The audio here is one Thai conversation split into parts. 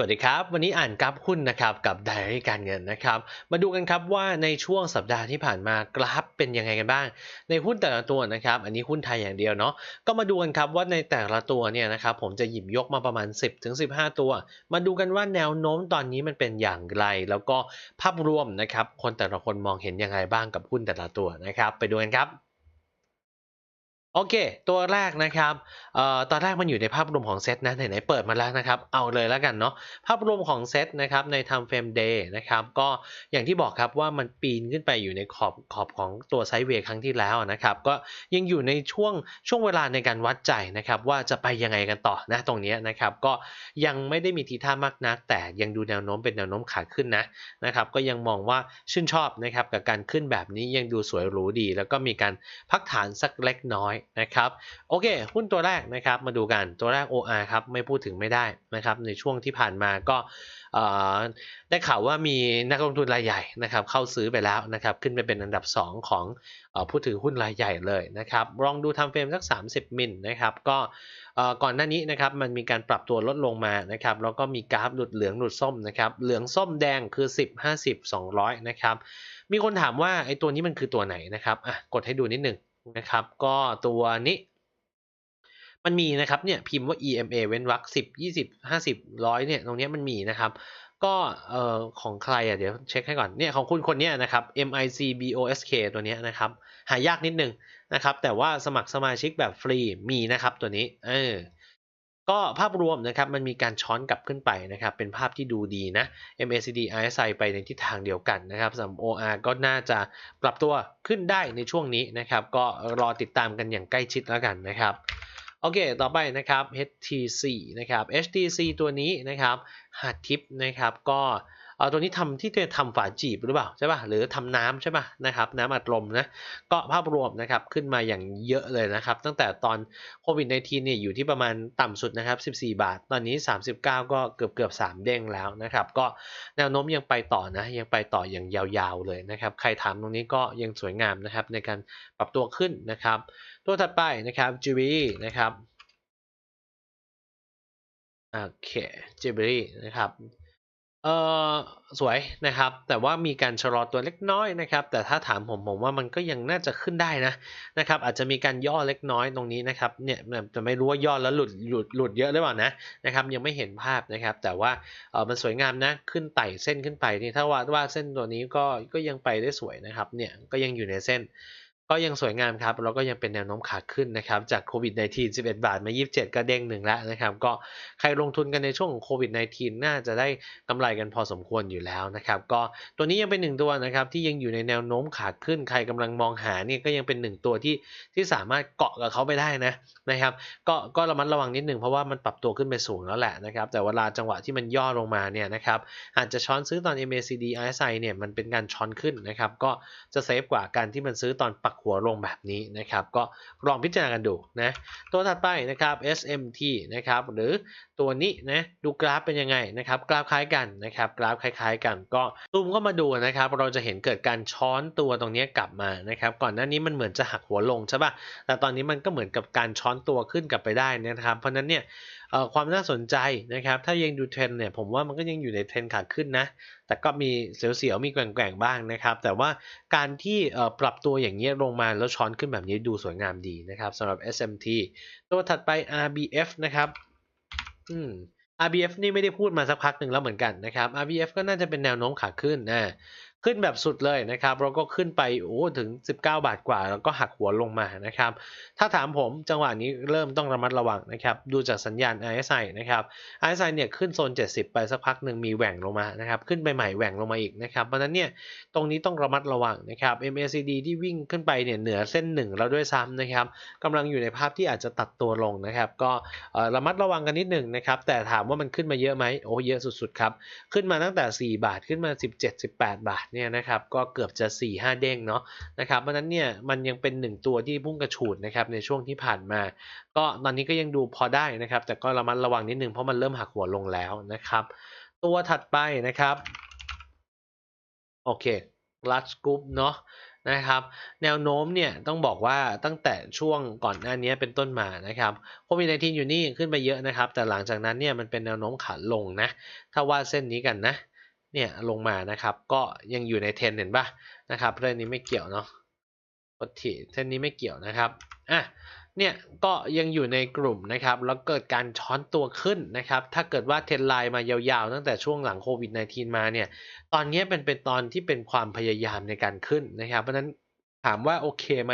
สวัสดีครับ วันนี้อ่านกราฟหุ้นนะครับกับไดอารี่การเงินนะครับ มาดูกันครับว่าในช่วงสัปดาห์ที่ผ่านมากราฟเป็นยังไงกันบ้าง ในหุ้นแต่ละตัวนะครับ อันนี้หุ้นไทยอย่างเดียวเนาะก็มาดูกันครับว่าในแต่ละตัวเนี่ยนะครับผมจะหยิบยกมาประมาณ 10ถึง15 ตัว มาดูกันว่าแนวโน้มตอนนี้มันเป็นอย่างไร แล้วก็ภาพรวมนะครับคนแต่ละคนมองเห็นยังไงบ้างกับหุ้นแต่ละตัวนะครับ ไปดูกันครับ โอเค ตัวแรกนะครับออตอนแรกมันอยู่ในภาพรวมของเซตนะ ไหนๆ เปิดมาแล้วนะครับ เอาเลยแล้วกันเนาะ ภาพรวมของเซตนะครับใน time frame day นะครับ ก็อย่างที่บอกครับว่ามันปีนขึ้นไปอยู่ในขอบขอบของตัวไซด์เวย์ครั้งที่แล้วนะครับ ก็ยังอยู่ในช่วงช่วงเวลาในการวัดใจนะครับ ว่าจะไปยังไงกันต่อนะตรงนี้นะครับ ก็ยังไม่ได้มีทีท่ามากนัก แต่ยังดูแนวโน้มเป็นแนวโน้มขาขึ้นนะนะครับ ก็ยังมองว่าชื่นชอบนะครับกับการขึ้นแบบนี้ยังดูสวยหรูดี แล้วก็มีการพักฐานสักเล็กน้อยนะครับ โอเค หุ้นตัวแรกนะครับมาดูกันตัวแรก OR ครับไม่พูดถึงไม่ได้นะครับในช่วงที่ผ่านมาก็ได้ข่าวว่ามีนักลงทุนรายใหญ่นะครับเข้าซื้อไปแล้วนะครับขึ้นไปเป็นอันดับ 2 ของผู้ถือหุ้นรายใหญ่เลยนะครับลองดูทำเฟรมสัก 30 มิลนะครับก็ก่อนหน้านี้นะครับมันมีการปรับตัวลดลงมานะครับแล้วก็มีกราฟหลุดเหลืองหลุดส้มนะครับเหลืองส้มแดงคือ 10 50 200นะครับมีคนถามว่าไอ้ตัวนี้มันคือตัวไหนนะครับอะกดให้ดูนิดหนึ่ง นะครับ ก็ตัวนี้ มันมีนะครับเนี่ยพิมพ์ว่า EMA เว้นวรรคสิบยี่สิบห้าสิบร้อยเนี่ยตรงนี้มันมีนะครับ ก็เอ่อของใครอะเดี๋ยวเช็คให้ก่อนเนี่ยของคุณคนนี้นะครับ MICBOSK ตัวนี้นะครับหายากนิดนึงนะครับ แต่ว่าสมัครสมาชิกแบบฟรีมีนะครับตัวนี้ เออ ก็ภาพรวมนะครับมันมีการช้อนกลับขึ้นไปนะครับเป็นภาพที่ดูดีนะ MACD RSI ไปในทิศทางเดียวกันนะครับสำหรับ OR ก็น่าจะปรับตัวขึ้นได้ในช่วงนี้นะครับก็รอติดตามกันอย่างใกล้ชิดแล้วกันนะครับโอเค ต่อไปนะครับ HTC นะครับ HTC ตัวนี้นะครับหัดทิปนะครับก็ เอาตัวนี้ทำที่จะทำฝาจีบหรือเปล่าใช่ป่ะหรือทำน้ำใช่ป่ะนะครับน้ำอัดลมนะก็ภาพรวมนะครับขึ้นมาอย่างเยอะเลยนะครับ ตั้งแต่ตอนโควิดในทีเนี่ยอยู่ที่ประมาณต่ำสุดนะครับ 14 บาท ตอนนี้ 39 ก็เกือบเกือบ3เด้งแล้วนะครับ ก็แนวโน้มยังไปต่อนะยังไปต่ออย่างยาวๆเลยนะครับ ใครถามตรงนี้ก็ยังสวยงามนะครับในการปรับตัวขึ้นนะครับ ตัวถัดไปนะครับ g b นะครับโอเค g b นะครับ เออสวยนะครับ แต่ว่ามีการชะลอตัวเล็กน้อยนะครับ แต่ถ้าถามผมผมว่ามันก็ยังน่าจะขึ้นได้นะนะครับ อาจจะมีการย่อเล็กน้อยตรงนี้นะครับเนี่ยจะไม่รู้ว่าย่อแล้วหลุดหลุดหลุดเยอะหรือเปล่านะนะครับ ยังไม่เห็นภาพนะครับ แต่ว่าเออมันสวยงามนะขึ้นไต่เส้นขึ้นไปนี่ถ้าว่าว่าเส้นตัวนี้ก็ก็ยังไปได้สวยนะครับเนี่ยก็ยังอยู่ในเส้น ก็ยังสวยงามครับแล้วก็ยังเป็นแนวโน้มขาขึ้นนะครับจากโควิด -19 11 บาทมา 27 ก็เด้งหนึ่งแล้วนะครับก็ใครลงทุนกันในช่วงของโควิด -19 น่าจะได้กำไรกันพอสมควรอยู่แล้วนะครับก็ตัวนี้ยังเป็นหนึ่งตัวนะครับที่ยังอยู่ในแนวโน้มขาขึ้น ใครกำลังมองหาเนี่ยก็ยังเป็นหนึ่งตัวที่ที่สามารถเกาะกับเขาไปได้นะนะครับก็ก็ระมัดระวังนิดหนึ่งเพราะว่ามันปรับตัวขึ้นไปสูงแล้วแหละนะครับแต่เวลาจังหวะที่มันย่อลงมาเนี่ยนะครับอาจจะช้อนซื้อตอน MACD RSI เนี่ยมันเป็นการช้อนขึ้นนะครับก็จะเซฟกว่าการที่มันซื้อตอนปักหัวลงแบบนี้นะครับ ก็ลองพิจารณากันดูนะ ตัวถัดไปนะครับ SMT นะครับ หรือ ตัวนี้นะดูกราฟเป็นยังไงนะครับกราฟคล้ายกันนะครับกราฟคล้าย ๆ กันก็ซูมเข้ามาดูนะครับเราจะเห็นเกิดการช้อนตัวตรงนี้กลับมานะครับก่อนหน้านี้มันเหมือนจะหักหัวลงใช่ป่ะแต่ตอนนี้มันก็เหมือนกับการช้อนตัวขึ้นกลับไปได้นะครับ เพราะนั้นเนี่ยความน่าสนใจนะครับถ้ายังดูเทรนเนี่ยผมว่ามันก็ยังอยู่ในเทรนขาขึ้นนะแต่ก็มีเสียวๆมีแกว่งๆบ้างนะครับ แต่ว่าการที่ปรับตัวอย่างเงี้ยลงมาแล้วช้อนขึ้นแบบนี้ดูสวยงามดีนะครับสำหรับ SMT ตัวถัดไป RBF นะครับ อืม RBF นี่ไม่ได้พูดมาสักพักหนึ่งแล้วเหมือนกันนะครับ RBF ก็น่าจะเป็นแนวโน้มขาขึ้นนะ ขึ้นแบบสุดเลยนะครับ เราก็ขึ้นไปโอ้ถึง 19 บาทกว่า แล้วก็หักหัวลงมานะครับ ถ้าถามผมจังหวะนี้เริ่มต้องระมัดระวังนะครับ ดูจากสัญญาณ RSI นะครับ RSI เนี่ยขึ้นโซน 70 ไปสักพักหนึ่งมีแหว่งลงมานะครับ ขึ้นไปใหม่แหว่งลงมาอีกนะครับ เพราะนั้นเนี่ยตรงนี้ต้องระมัดระวังนะครับ MACD ที่วิ่งขึ้นไปเนี่ยเหนือเส้นหนึ่งแล้วด้วยซ้ำนะครับกำลังอยู่ในภาพที่อาจจะตัดตัวลงนะครับ ก็ระมัดระวังกันนิดหนึ่งนะครับ แต่ถามว่ามันขึ้นมาเยอะไหมโอ้เยอะสุดๆครับ ขึ้นมาตั้งแต่ 4 บาทขึ้นมา 17-18 บาทเนี่ยนะครับก็เกือบจะ 4 5 เด้งเนาะนะครับเพราะนั้นเนี่ยมันยังเป็น 1 ตัวที่พุ่งกระฉูดนะครับในช่วงที่ผ่านมา ก็ตอนนี้ก็ยังดูพอได้นะครับ แต่ก็ระมัดระวังนิดนึงเพราะมันเริ่มหักหัวลงแล้วนะครับ ตัวถัดไปนะครับโอเค large group เนาะนะครับแนวโน้มเนี่ยต้องบอกว่าตั้งแต่ช่วงก่อนหน้านี้เป็นต้นมานะครับโควิด19อยู่นี่ขึ้นไปเยอะนะครับ แต่หลังจากนั้นเนี่ยมันเป็นแนวโน้มขาลงนะ ถ้าว่าเส้นนี้กันนะ เนี่ยลงมานะครับ ก็ยังอยู่ในเทนเห็นปะนะครับเรื่องนี้ไม่เกี่ยวเนาะกดถีเส้นนี้ไม่เกี่ยวนะครับอะเนี่ยก็ยังอยู่ในกลุ่มนะครับแล้วเกิดการช้อนตัวขึ้นนะครับ ถ้าเกิดว่าเทรนไลน์มายาวๆ ตั้งแต่ช่วงหลังโควิด -19 มาเนี่ย ตอนนี้เป็นเป็นตอนที่เป็นความพยายามในการขึ้นนะครับ เพราะนั้นถามว่าโอเคไหม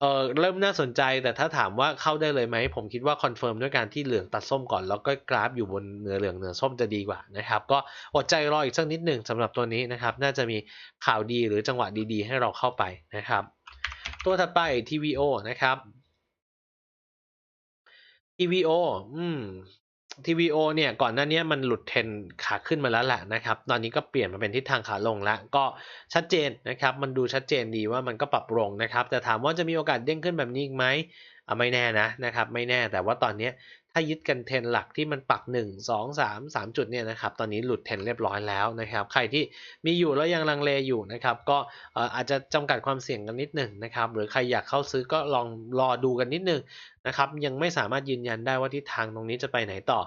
เออเริ่มน่าสนใจแต่ถ้าถามว่าเข้าได้เลยไหม ผมคิดว่าคอนเฟิร์มด้วยการที่เหลืองตัดส้มก่อน แล้วก็กราฟอยู่บนเนื้อเหลืองเนื้อส้มจะดีกว่านะครับ ก็อดใจรออีกสักนิดหนึ่งสำหรับตัวนี้นะครับ น่าจะมีข่าวดีหรือจังหวะดีๆ ให้เราเข้าไปนะครับ ตัวถัดไป TVO นะครับ TVO อืม TVO เนี่ยก่อนหน้านี้มันหลุดเทรนขาขึ้นมาแล้วแหละนะครับ ตอนนี้ก็เปลี่ยนมาเป็นทิศทางขาลงแล้ว ก็ชัดเจนนะครับ มันดูชัดเจนดีว่ามันก็ปรับลงนะครับ แต่ถามว่าจะมีโอกาสเด้งขึ้นแบบนี้อีกไหมอะไม่แน่นะนะครับ ไม่แน่แต่ว่าตอนนี้ถ้ายึดกันเทรนหลักที่มันปัก 1 2 3 3 จุดเนี่ยนะครับ ตอนนี้หลุดเทรนเรียบร้อยแล้วนะครับ ใครที่มีอยู่แล้วยังลังเลอยู่นะครับ ก็อาจจะจำกัดความเสี่ยงกันนิดหนึ่งนะครับ หรือใครอยากเข้าซื้อก็ลองรอดูกันนิดนึง นะครับยังไม่สามารถยืนยันได้ว่าทิศทางตรงนี้จะไปไหนต่อ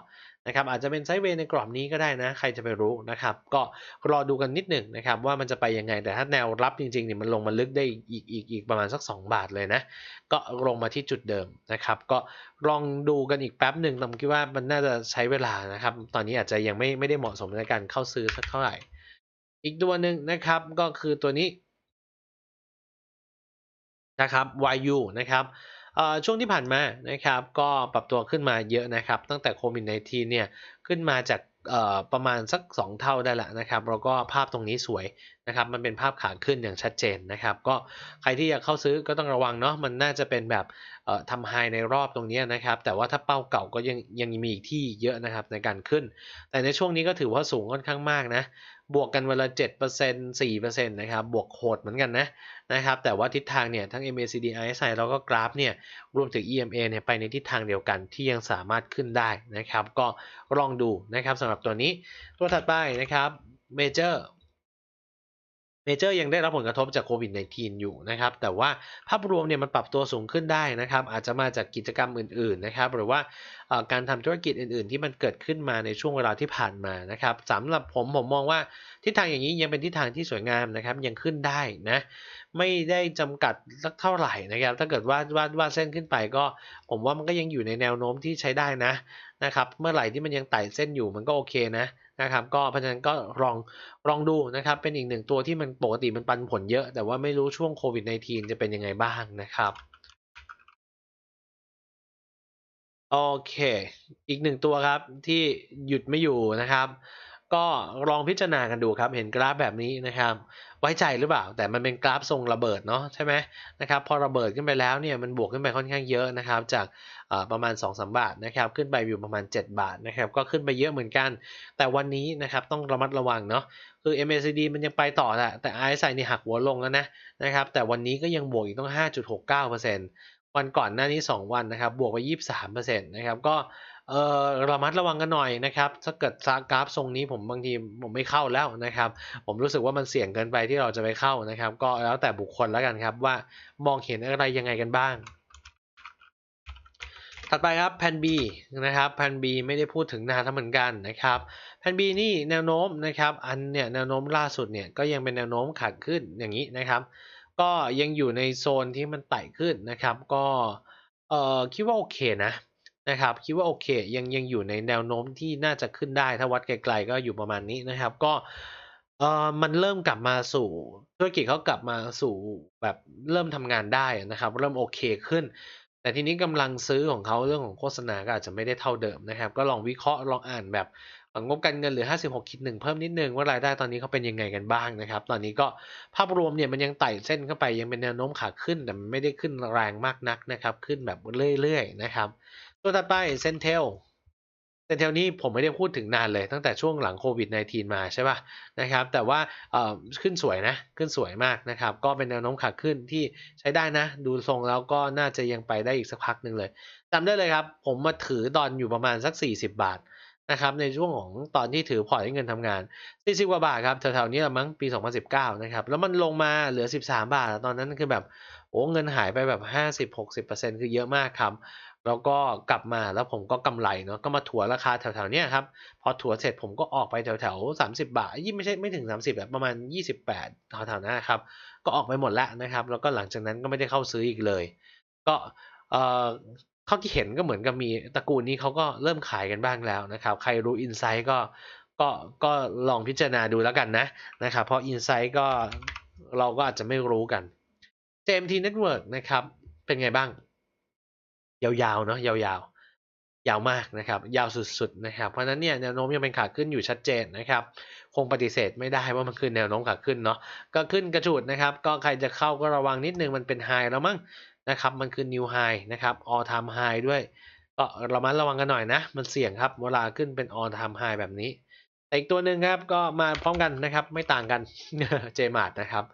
นะครับอาจจะเป็นไซด์เวย์ในกรอบนี้ก็ได้นะใครจะไปรู้นะครับก็รอดูกันนิดหนึ่งนะครับว่ามันจะไปยังไงแต่ถ้าแนวรับจริงๆเนี่ยมันลงมาลึกได้อีกอีกอีกประมาณสัก 2 บาทเลยนะก็ลงมาที่จุดเดิมนะครับก็ลองดูกันอีกแป๊บหนึ่งผมคิดว่ามันน่าจะใช้เวลานะครับตอนนี้อาจจะยังไม่ไม่ได้เหมาะสมในการเข้าซื้อสักเท่าไหร่ อีกตัวหนึ่งนะครับก็คือตัวนี้นะครับ YU นะครับ ช่วงที่ผ่านมานะครับก็ปรับตัวขึ้นมาเยอะนะครับตั้งแต่โควิด -19 เนี่ยขึ้นมาจากประมาณสัก 2 เท่าได้ละนะครับแล้วก็ภาพตรงนี้สวยนะครับมันเป็นภาพขาขึ้นอย่างชัดเจนนะครับก็ใครที่อยากเข้าซื้อก็ต้องระวังเนาะมันน่าจะเป็นแบบทำไฮในรอบตรงนี้นะครับแต่ว่าถ้าเป้าเก่าก็ยังยังมีอีกที่เยอะนะครับในการขึ้น แต่ในช่วงนี้ก็ถือว่าสูงค่อนข้างมากนะ บวกกันเวลา7% 4%นะครับ บวกโหดเหมือนกันนะนะครับ แต่ว่าทิศทางเนี่ยทั้ง MACD RSI แล้วก็กราฟเนี่ยรวมถึง EMA เนี่ยไปในทิศทางเดียวกันที่ยังสามารถขึ้นได้นะครับ ก็ลองดูนะครับสำหรับตัวนี้ ตัวถัดไปนะครับ Major เมเจอร์ยังได้รับผลกระทบจากโควิด -19 อยู่นะครับ แต่ว่าภาพรวมเนี่ยมันปรับตัวสูงขึ้นได้นะครับ อาจจะมาจากกิจกรรมอื่นๆนะครับ หรือว่าการทำธุรกิจอื่นๆ ที่มันเกิดขึ้นมาในช่วงเวลาที่ผ่านมานะครับสำหรับผมผมมองว่าทิศทางอย่างนี้ยังเป็นทิศทางที่สวยงามนะครับ ยังขึ้นได้นะ ไม่ได้จำกัดสักเท่าไหร่นะครับ ถ้าเกิดว่าวาดวาดเส้นขึ้นไปก็ ผมว่ามันก็ยังอยู่ในแนวโน้มที่ใช้ได้นะนะครับ เมื่อไหร่ที่มันยังไต่เส้นอยู่มันก็โอเคนะ นะครับก็เพราะฉะนั้นก็ลองลองดูนะครับเป็นอีกหนึ่งตัวที่มันปกติมันปันผลเยอะ แต่ว่าไม่รู้ช่วงโควิด -19 จะเป็นยังไงบ้างนะครับโอเค อีกหนึ่งตัวครับที่หยุดไม่อยู่นะครับ ก็ลองพิจารณากันดูครับ เห็นกราฟแบบนี้นะครับ ไว้ใจหรือเปล่า แต่มันเป็นกราฟทรงระเบิดเนาะใช่ไหมนะครับ พอระเบิดขึ้นไปแล้วเนี่ยมันบวกขึ้นไปค่อนข้างเยอะนะครับ จากประมาณ 2-3บาทนะครับ ขึ้นไปอยู่ประมาณ 7 บาทนะครับ ก็ขึ้นไปเยอะเหมือนกัน แต่วันนี้นะครับต้องระมัดระวังเนาะ คือ MACD มันยังไปต่อแหละ แต่ RSI นี่หักหัวลงแล้วนะนะครับ แต่วันนี้ก็ยังบวกอีกต้อง 5.69%วันก่อนหน้านี้ 2 วันนะครับ บวกไป 23%นะครับ ก็ เออระมัดระวังกันหน่อยนะครับถ้าเกิดกราฟทรงนี้ผมบางทีผมไม่เข้าแล้วนะครับ ผมรู้สึกว่ามันเสี่ยงเกินไปที่เราจะไปเข้านะครับ ก็แล้วแต่บุคคลแล้วกันครับว่ามองเห็นอะไรยังไงกันบ้าง ถัดไปครับแผ่น B นะครับแผ่น B ไม่ได้พูดถึงนานทั้งเหมือนกันนะครับแผ่น B นี่แนวโน้มนะครับอันเนี่ยแนวโน้มล่าสุดเนี่ยก็ยังเป็นแนวโน้มขาขึ้นอย่างนี้นะครับ ก็ยังอยู่ในโซนที่มันไต่ขึ้นนะครับ ก็เออคิดว่าโอเคนะ นะครับคิดว่าโอเคยังยังอยู่ในแนวโน้มที่น่าจะขึ้นได้ถ้าวัดไกลๆก็อยู่ประมาณนี้นะครับ ก็เอ่อมันเริ่มกลับมาสู่ธุรกิจเขากลับมาสู่แบบเริ่มทำงานได้นะครับ เริ่มโอเคขึ้น แต่ทีนี้กำลังซื้อของเขาเรื่องของโฆษณาก็อาจจะไม่ได้เท่าเดิมนะครับ ก็ลองวิเคราะห์ลองอ่านแบบงบการเงินหรือ 56คิดหนึ่งเพิ่มนิดนึงว่ารายได้ตอนนี้เขาเป็นยังไงกันบ้างนะครับ ตอนนี้ก็ภาพรวมเนี่ยมันยังไต่เส้นเข้าไปยังเป็นแนวโน้มขาขึ้นแต่มันไม่ได้ขึ้นแรงมากนักนะครับ ขึ้นแบบเรื่อยๆนะครับ ตัวต่อไปเซนเทลแต่แถวนี้ผมไม่ได้พูดถึงนานเลยตั้งแต่ช่วงหลังโควิด -19 มาใช่ป่ะนะครับ แต่ว่าขึ้นสวยนะ ขึ้นสวยมากนะครับ ก็เป็นแนวโน้มขาขึ้นที่ใช้ได้นะ ดูทรงแล้วก็น่าจะยังไปได้อีกสักพักหนึ่งเลยจำได้เลยครับ ผมมาถือตอนอยู่ประมาณสัก 40 บาทนะครับในช่วงของตอนที่ถือพอร์ตให้เงินทำงาน 40 กว่าบาทครับแถวๆนี้ละมั้งปี 2019 นะครับ แล้วมันลงมาเหลือ 13 บาท ตอนนั้นคือแบบ โอ้เงินหายไปแบบ 50-60%คือเยอะมากครับ แล้วก็กลับมาแล้วผมก็กำไรเนาะก็มาถัวราคาแถวๆเนี้ยครับ พอถัวเสร็จผมก็ออกไปแถวๆ30บาทยี่ไม่ใช่ไม่ถึง30แบบประมาณ28แถวๆนั้นครับ ก็ออกไปหมดแล้วนะครับ แล้วก็หลังจากนั้นก็ไม่ได้เข้าซื้ออีกเลย ก็เอ่อเท่าที่เห็นก็เหมือนกับมีตระกูลนี้เขาก็เริ่มขายกันบ้างแล้วนะครับ ใครรู้อินไซต์ก็ก็ก็ลองพิจารณาดูแล้วกันนะนะครับ เพราะอินไซต์ก็เราก็อาจจะไม่รู้กัน JMT Network นะครับ เป็นไงบ้าง ยาวๆเนาะยาวๆ ยาวมากนะครับ ยาวสุดๆนะครับเพราะนั้นเนี่ยแนวโน้มยังเป็นขาขึ้นอยู่ชัดเจนนะครับ คงปฏิเสธไม่ได้ว่ามันคือแนวโน้มขาขึ้นเนาะก็ขึ้นกระจุดนะครับ ก็ใครจะเข้าก็ระวังนิดนึงมันเป็นไฮแล้วมั้งนะครับมันคือ new high นะครับ all time high ด้วยก็ระมัดระวังกันหน่อยนะ มันเสี่ยงครับ เวลาขึ้นเป็น all time high แบบนี้แต่อีกตัวหนึ่งครับก็มาพร้อมกันนะครับ ไม่ต่างกันเจมาร์นะครับ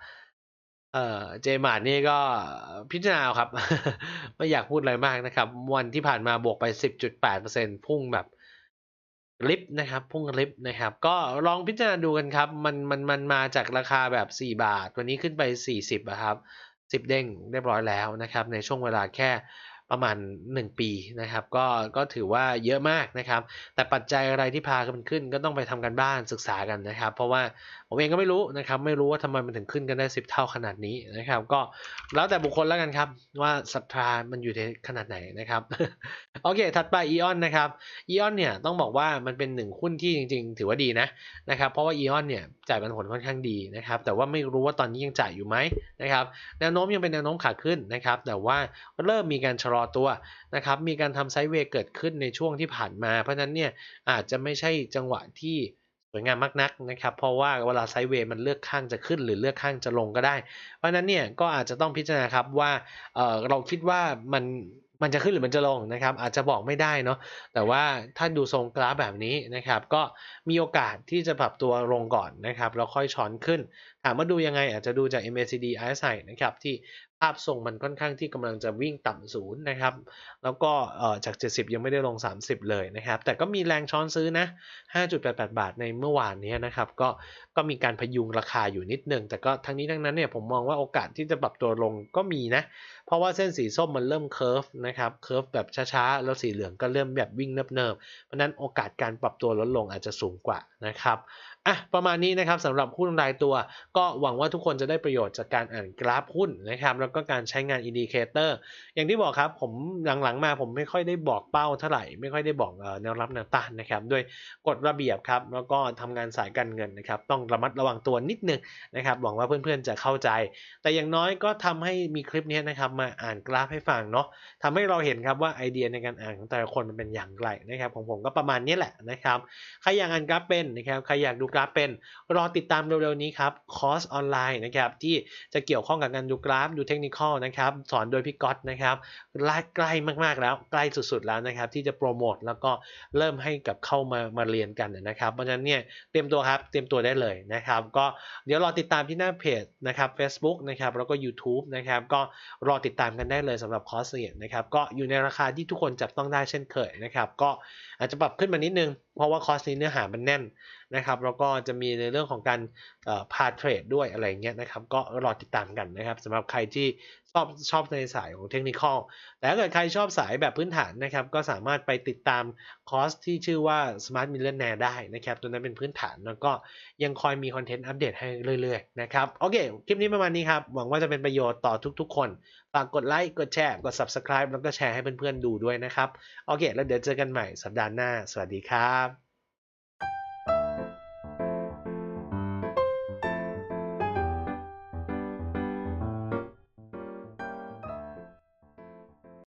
เอ่อเจมาร์นี่ก็พิจารณาครับ ไม่อยากพูดอะไรมากนะครับ วันที่ผ่านมาบวกไป 10.8%พุ่งแบบลิฟต์นะครับ พุ่งลิฟต์นะครับ ก็ลองพิจารณาดูกันครับ มันมันมันมาจากราคาแบบ 4 บาท วันนี้ขึ้นไป 40นะครับ 10 เด้งเรียบร้อยแล้วนะครับ ในช่วงเวลาแค่ ประมาณ 1 ปีนะครับก็ก็ถือว่าเยอะมากนะครับ แต่ปัจจัยอะไรที่พากันขึ้น ก็ต้องไปทำกันบ้านศึกษากันนะครับ เพราะว่าผมเองก็ไม่รู้นะครับ ไม่รู้ว่าทำไมมันถึงขึ้นกันได้ 10 เท่าขนาดนี้นะครับ ก็แล้วแต่บุคคลแล้วกันครับ ว่าศรัทธามันอยู่ในขนาดไหนนะครับ โอเค ถัดไปอีออนนะครับอีออนเนี่ยต้องบอกว่ามันเป็นหนึ่งหุ้นที่จริง ๆ ถือว่าดีนะนะครับ เพราะว่าอีออนเนี่ยจ่ายปันผลค่อนข้างดีนะครับ แต่ว่าไม่รู้ว่าตอนนี้ยังจ่ายอยู่ไหมนะครับแนวโน้มยังเป็นแนวโน้มขาขึ้นนะครับ แต่ว่าเริ่มมีการชะลอตัวนะครับมีการทำไซด์เวย์เกิดขึ้นในช่วงที่ผ่านมา เพราะฉะนั้นเนี่ยอาจจะไม่ใช่จังหวะที่สวยงามมากนักนะครับเพราะว่าเวลาไซด์เวย์มันเลือกข้างจะขึ้น หรือเลือกข้างจะลงก็ได้ เพราะนั้นเนี่ยก็อาจจะต้องพิจารณาครับว่าเเราคิดว่ามันมันจะขึ้นหรือมันจะลงนะครับอาจจะบอกไม่ได้เนาะแต่ว่าถ้าดูทรงกราฟแบบนี้นะครับก็มีโอกาสที่จะปรับตัวลงก่อนนะครับแล้วค่อยช้อนขึ้น ถามว่าดูยังไงอาจจะดูจาก MACD RSI นะครับที่าพทรงมันค่อนข้างที่กำลังจะวิ่งต่ำศูนย์นะครับ แล้วก็จาก 70 ยังไม่ได้ลง 30 เลยนะครับ แต่ก็มีแรงช้อนซื้อนะ 5.88 บาทในเมื่อวานนี้นะครับ ก็ก็มีการพยุงราคาอยู่นิดนึง แต่ก็ทั้งนี้ทั้งนั้นเนี่ยผมมองว่าโอกาสที่จะปรับตัวลงก็มีนะ เพราะว่าเส้นสีส้มมันเริ่มเคอร์ฟนะครับ เคอร์ฟแบบช้าๆ แล้วสีเหลืองก็เริ่มแบบวิ่งเนิบๆ เพราะนั้นโอกาสการปรับตัวลดลงอาจจะสูงกว่านะครับ อะประมาณนี้นะครับสำหรับหุ้นรายตัว ก็หวังว่าทุกคนจะได้ประโยชน์จากการอ่านกราฟหุ้นนะครับแล้วก็การใช้งานอินดิเคเตอร์อย่างที่บอกครับผมหลังๆมาผมไม่ค่อยได้บอกเป้าเท่าไหร่ ไม่ค่อยได้บอกแนวรับแนวต้านนะครับด้วยกฎระเบียบครับแล้วก็ทำงานสายการเงินนะครับต้องระมัดระวังตัวนิดนึงนะครับหวังว่าเพื่อนๆจะเข้าใจ แต่อย่างน้อยก็ทำให้มีคลิปนี้นะครับมาอ่านกราฟให้ฟังเนาะทำให้เราเห็นครับว่าไอเดียในการอ่านของแต่ละคนมันเป็นอย่างไรนะครับของผมก็ประมาณนี้แหละนะครับใครอยากอ่านกราฟเป็นนะครับใครอยากดูกราฟเป็น รอติดตามเร็วๆนี้ครับคอร์สออนไลน์นะครับที่จะเกี่ยวข้องกับการดูกราฟดูเทคนิคนะครับสอนโดยพี่ก๊อตนะครับใกล้มากๆแล้วใกล้สุดๆแล้วนะครับที่จะโปรโมทแล้วก็เริ่มให้กับเข้ามามาเรียนกันนะครับเพราะฉะนั้นเนี่ยเตรียมตัวครับเตรียมตัวได้เลยนะครับก็เดี๋ยวรอติดตามที่หน้าเพจนะครับ Facebook นะครับแล้วก็ YouTube นะครับก็รอติดตามกันได้เลยสำหรับคอร์สเรียนนะครับก็อยู่ในราคาที่ทุกคนจับต้องได้เช่นเคยนะครับก็อาจจะปรับขึ้นมานิดนึง เพราะว่าคอร์สนี้เนื้อหามันแน่น นะครับแล้วก็จะมีในเรื่องของการพาเทรดด้วยอะไรเงี้ยนะครับก็รอติดตามกันนะครับสำหรับใครที่ชอบชอบในสายของเทคนิคอลแต่ถ้าเกิดใครชอบสายแบบพื้นฐานนะครับก็สามารถไปติดตามคอร์สที่ชื่อว่า Smart Millionaire ได้นะครับตัวนั้นเป็นพื้นฐานแล้วก็ยังคอยมีคอนเทนต์อัปเดตให้เรื่อยๆนะครับโอเค คลิปนี้ประมาณนี้ครับ หวังว่าจะเป็นประโยชน์ต่อทุกๆคน ฝากกดไลค์กดแชร์กด Subscribe แล้วก็แชร์ให้เพื่อนๆดูด้วยนะครับ โอเค แล้วเดี๋ยวเจอกันใหม่สัปดาห์หน้า สวัสดีครับ